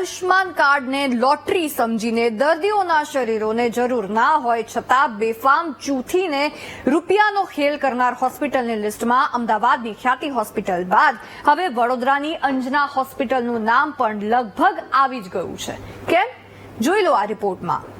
આયુષ્માન કાર્ડને લોટરી સમજીને દર્દીઓના શરીરોને જરૂર ના હોય છતાં બેફામ ચૂથીને રૂપિયાનો ખેલ કરનાર હોસ્પિટલની લિસ્ટમાં અમદાવાદની ખ્યાતિ હોસ્પિટલ બાદ હવે વડોદરાની અંજના હોસ્પિટલનું નામ પણ લગભગ આવી જ ગયું છે. કેમ? જોઈ લો આ રિપોર્ટમાં.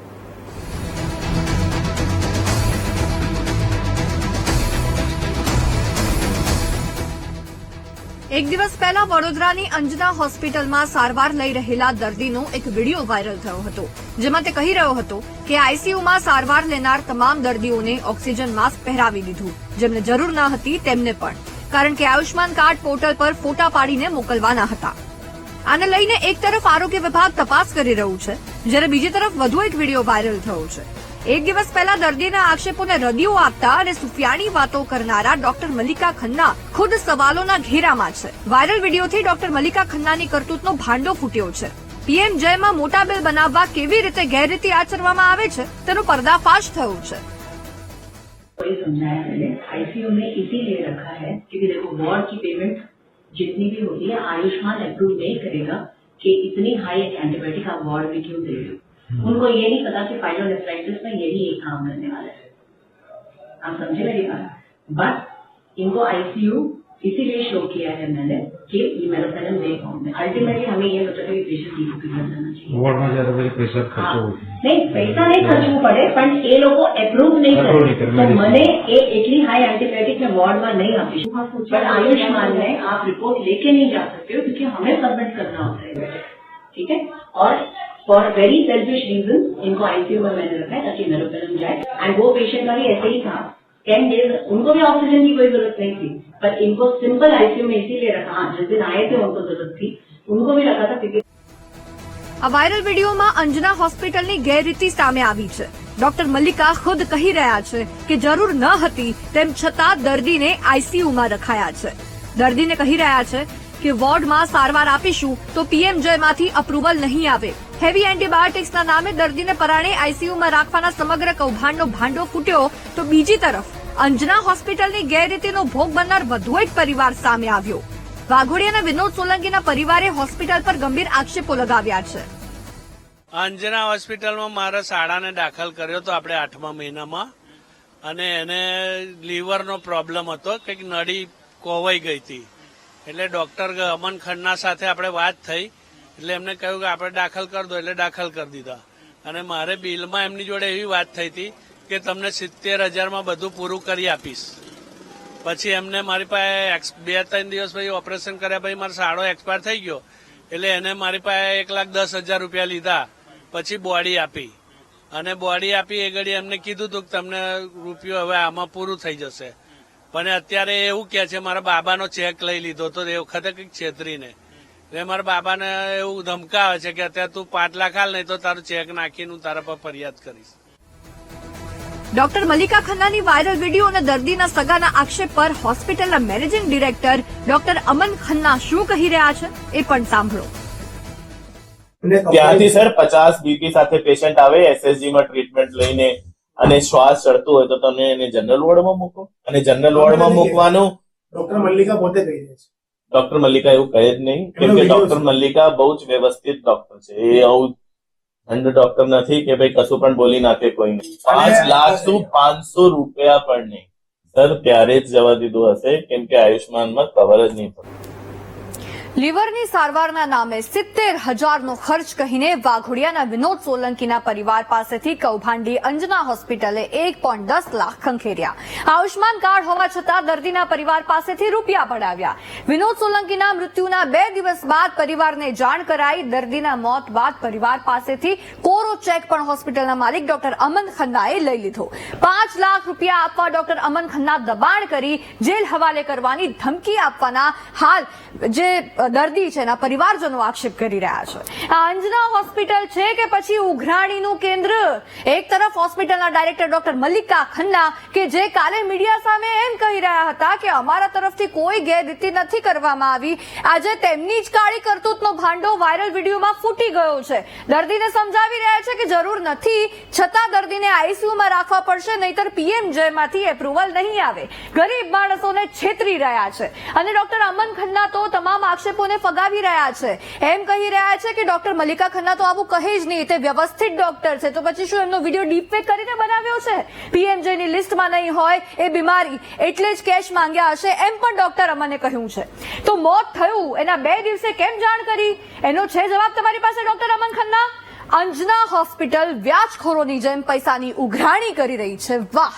એક દિવસ પહેલા વડોદરાની અંજના હોસ્પિટલમાં સારવાર લઈ રહેલા દર્દીનો એક વીડિયો વાયરલ થયો હતો, જેમાં તે કહી રહ્યો હતો કે આઈસીયુમાં સારવાર લેનાર તમામ દર્દીઓને ઓક્સિજન માસ્ક પહેરાવી દીધું, જેમને જરૂર ન હતી તેમને પણ, કારણ કે આયુષ્માન કાર્ડ પોર્ટલ પર ફોટા પાડીને મોકલવાના હતા. આને લઈને એક તરફ આરોગ્ય વિભાગ તપાસ કરી રહ્યું છે, જ્યારે બીજી તરફ વધુ એક વીડિયો વાયરલ થયો છે. એક દિવસ પહેલા દર્દીના આક્ષેપોને રદિયો આપતા અને સુફિયાણી વાતો કરનારા ડોક્ટર મલ્લિકા ખન્ના ખુદ સવાલોના ઘેરામાં છે વાયરલ વિડીયોથી ડોક્ટર મલ્લિકા ખન્નાની કરતૂતનો ભાંડો ફૂટ્યો છે પીએમ જયમાં મોટા બિલ બનાવવા કેવી રીતે ગેરરીતિ આચરવામાં આવે છે તેનો પર્દાફાશ થયો છે वही समझाया मैंने आईसीयू में इसीलिए रखा है क्योंकि देखो वार्ड की पेमेंट जितनी भी होती है आयुष्मान अप्रूव नहीं करेगा कि इतनी हाई एंटीबायोटिक आप वार्ड में क्यों दे रहे हो उनको ये नहीं पता कि फाइलोलेफ्राइटिस में यही एक काम करने वाला है। आप समझे मेरी बात? बट इनको आईसीयू इसीलिए शो किया है मैंने कि ये मेलाथेनिन नहीं फॉर्म अल्टीमेटली हमें ये सोचा था कि पेशेंट की जाना चाहिए। हाँ। नहीं पैसा नहीं खर्च हो पड़े पर ये लोग को अप्रूव नहीं करे तो मैंने ये इतनी हाई एंटीबायोटिक में वार्ड में नहीं आती। पर आयुष्मान में आप रिपोर्ट लेके नहीं जा सकते हो क्योंकि हमें सबमिट करना होता है। ठीक है? और फॉर वेरी सेल्फिश रीजन इनको आईसीयू में मैंने रखा है ताकि मेरोपेनम जाए एंड वो पेशेंट का भी ऐसे ही था टेन डेज उनको भी ऑक्सीजन की कोई जरूरत नहीं थी पर इनको सिंपल आईसीयू में इसीलिए रखा हाँ जिस दिन आए थे उनको जरूरत थी उनको भी रखा था क्योंकि આ વાયરલ વિડીયોમાં અંજના હોસ્પિટલની ગેરરીતિ સામે આવી છે ડોક્ટર મલ્લિકા ખુદ કહી રહ્યા છે કે જરૂર ન હતી તેમ છતાં દર્દીને આઈસીયુમાં રખાયા છે દર્દીને કહી રહ્યા છે કે વોર્ડમાં સારવાર આપીશું તો પીએમ જયમાંથી અપ્રુવલ નહીં આવે હેવી એન્ટીબાયોટિક્સના નામે દર્દીને પરાણે આઈસીયુમાં રાખવાના સમગ્ર કૌભાંડનો ભાંડો ફૂટ્યો તો બીજી તરફ અંજના હોસ્પિટલની ગેરરીતિનો ભોગ બનનાર વધુ એક પરિવાર સામે આવ્યો. વાઘોડિયાના વિનોદ સોલંકીના પરિવારે હોસ્પિટલ પર ગંભીર આક્ષેપો લગાવ્યા છે. અંજના હોસ્પિટલમાં મારા શાળાને દાખલ કર્યો તો આપણે આઠમા મહિનામાં અને એને લીવરનો પ્રોબ્લેમ હતો, કંઈક નળી કોવાઈ ગઈ હતી. એટલે ડોક્ટર અમન ખન્ના સાથે આપણે વાત થઈ. એટલે એમને કહ્યું કે આપણે દાખલ કરી દો, એટલે દાખલ કરી દીધા. અને મારે બિલમાં એમની જોડે એવી વાત થઈ હતી કે તમને સિત્તેર હજારમાં બધું પૂરું કરી આપીશ. પછી એમને મારી પાસે બે, ત્રણ દિવસ પછી ઓપરેશન કર્યા પછી મારો સાડો એક્સપાયર થઈ ગયો. એટલે એને મારી પાસે એક લાખ દસ હજાર રૂપિયા લીધા, પછી બોડી આપી. અને બોડી આપી એ ઘડી એમને કીધું હતું કે તમને રૂપિયો હવે આમાં પૂરું થઈ જશે. પણ અત્યારે એવું કે છે, મારા બાબાનો ચેક લઈ લીધો તો એ વખતે કંઈક છેતરીને. એટલે મારા બાબાને એવું ધમકાવે છે કે અત્યારે તું પાંચ લાખ હાલ નહીં તો તારું ચેક નાખીને હું તારા પર ફરિયાદ કરીશ. ડોક્ટર મલ્લિકા ખન્નાની વાયરલ વીડિયો અને દર્દીના સગાના આક્ષેપ પર હોસ્પિટલના managing director doctor Aman Khanna શું કહી રહ્યા છે એ પણ સાંભળો. ત્યાંથી સર પચાસ બીપી સાથે પેશન્ટ આવે એસએસજી માં ટ્રીટમેન્ટ લઈને અને શ્વાસ ચડતું હોય તો તમે એને જનરલ વોર્ડમાં મૂકો. અને જનરલ વોર્ડમાં મૂકવાનું ડોક્ટર મલ્લિકા પોતે કહી રહ્યા છે. ડોક્ટર મલ્લિકા એવું કહે જ નહીં. કેમ કે ડોક્ટર મલ્લિકા બહુ જ વ્યવસ્થિત ડોક્ટર છે. એ આવું ઠંડ ડોક્ટર નથી કે ભાઈ કશું પણ બોલી નાખે કોઈ નહીં. પાંચ લાખ શું પાંચસો રૂપિયા પણ નહીં. સર ત્યારે જ જવા દીધું હશે કેમ કે આયુષ્માનમાં કવર જ નહીં થતું લીવરની સારવારના નામે સિત્તેર હજારનો ખર્ચ કહીને વાઘોડિયાના વિનોદ સોલંકીના પરિવાર પાસેથી કૌભાંડી અંજના હોસ્પિટલે એક પોઈન્ટ દસ લાખ ખંખેર્યા. આયુષ્માન કાર્ડ હોવા છતાં દર્દીના પરિવાર પાસેથી રૂપિયા પડાવ્યા. વિનોદ સોલંકીના મૃત્યુના બે દિવસ બાદ પરિવારને જાણ કરાઈ દર્દીના મોત બાદ પરિવાર પાસેથી કોરો ચેક પણ હોસ્પિટલના માલિક ડોક્ટર અમન ખન્નાએ લઈ લીધો. પાંચ લાખ રૂપિયા આપવા ડોક્ટર અમન ખન્ના દબાણ કરી જેલ હવાલે કરવાની ધમકી આપવાના હાલ જે દર્દી છે એના પરિવારજનો આક્ષેપ કરી રહ્યા છે. આ અંજના હોસ્પિટલ છે કે પછી ઉઘરાણીનું કેન્દ્ર? એક તરફ હોસ્પિટલના ડાયરેક્ટર ડોક્ટર મલ્લિકા ખન્ના કે જે કાલે મીડિયા સામે એમ કહી રહ્યા હતા કે અમારા તરફથી કોઈ ગેરરીતિ નથી કરવામાં આવી. આજે તેમની જ કાળી કરતૂતનો ભાંડો વાયરલ વિડીયોમાં ફૂટી ગયો છે. દર્દીને સમજાવી રહ્યા છે કે જરૂર નથી. છતાં દર્દીને આઈસીયુમાં રાખવા પડશે, નહીતર પીએમ જયમાંથી એપ્રુવલ નહીં આવે. ગરીબ માણસોને છેતરી રહ્યા છે. અને ડોક્ટર અમન ખન્ના તો તમામ આક્ષેપ આક્ષેપોને ફગાવી રહ્યા છે. એમ કહી રહ્યા છે કે ડોક્ટર મલ્લિકા ખન્ના તો આવું કહે જ નહીં, તે વ્યવસ્થિત ડોક્ટર છે. તો પછી શું એમનો વીડિયો ડીપફેક કરીને બનાવ્યો છે? પીએમજેની લિસ્ટમાં નહીં હોય એ બીમારી, એટલે જ કેશ માંગ્યા હશે એમ પણ ડોક્ટર અમને કહ્યું છે. તો મોત થયું, એના બે દિવસે કેમ જાણ કરી? એનો છે જવાબ તમારી પાસે, ડોક્ટર અમન ખન્ના? અંજના હોસ્પિટલ વ્યાજખોરોની જેમ પૈસાની ઉઘરાણી કરી રહી છે. વાહ!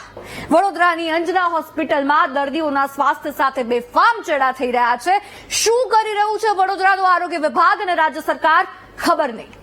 વડોદરાની અંજના હોસ્પિટલમાં દર્દીઓના સ્વાસ્થ્ય સાથે બેફામ ચેડા થઈ રહ્યા છે. શું કરી રહ્યું છે વડોદરાનું આરોગ્ય વિભાગ અને રાજ્ય સરકાર? ખબર નહીં.